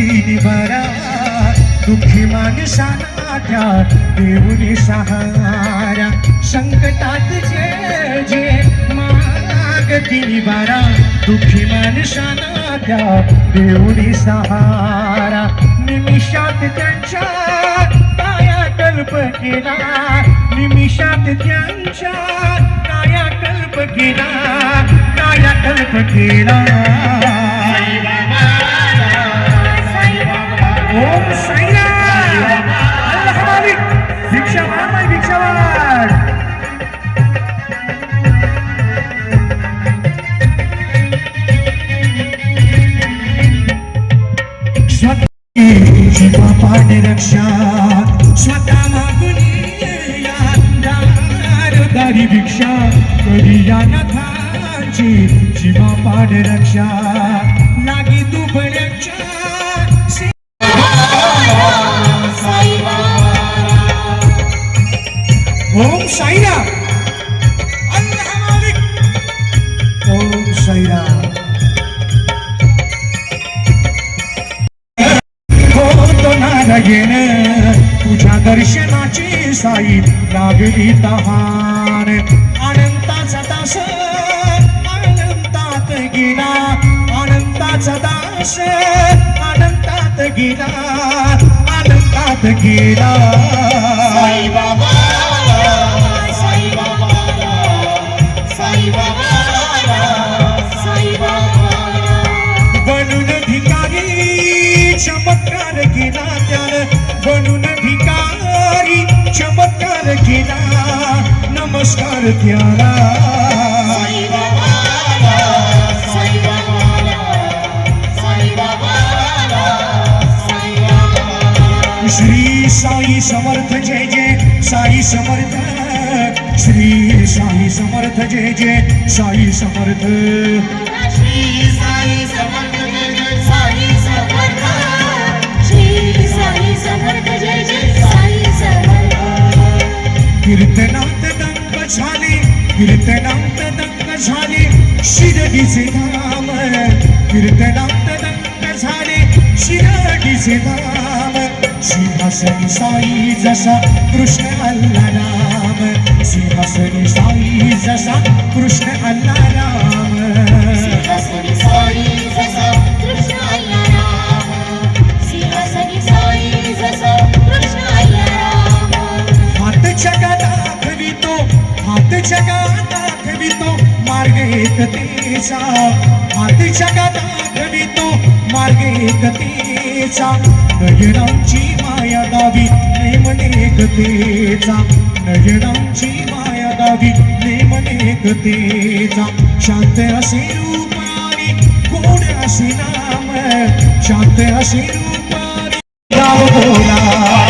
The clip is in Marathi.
तीन बरा. दुःखी माणसाना त्या देऊनी सहारा. संकटात जे जे माग तीन बरा. दुःखी माणसाना त्या देऊनी सहारा. निमिषात त्यांच्या काया कल्प केला निमिषात त्यांच्या काया कल्प केला काया कल्प केला पाणी रक्षा स्वतः मागून दारी भिक्षा. कधी या नथाची शिवा पाणी रक्षा लागी दुबळ्याच्या ओम साईराम. नारायण तुझ्या दर्शनाची साई लागली तहान. आनंदाचा दास आनंदात गेला आनंदाचा दास आनंदात गेला आनंदात गेला बनून नमस्कार त्याला श्री साई समर्थ जय जय साई समर्थ। श्री साई समर्थ जय जय साई समर्थ। कीर्तनात दंग झाले कीर्तनात दंग झाले शिरडीचे धाम. कीर्तनात दंग झाले शिरडीचे धाम. सिंहासनी साई जसा कृष्ण अल्ला राम सिंहासनी साई जसा दाखवितो मार्ग एकतेचा हात जगा दाखवितो मार्ग एकतेचा नयनांची माया गावी नेमन एकतेचा नयनांची माया गावी नेमन एकतेचा शांत असे रूप आणि गोड असे नाम? शांत असे रूप गाव बोला।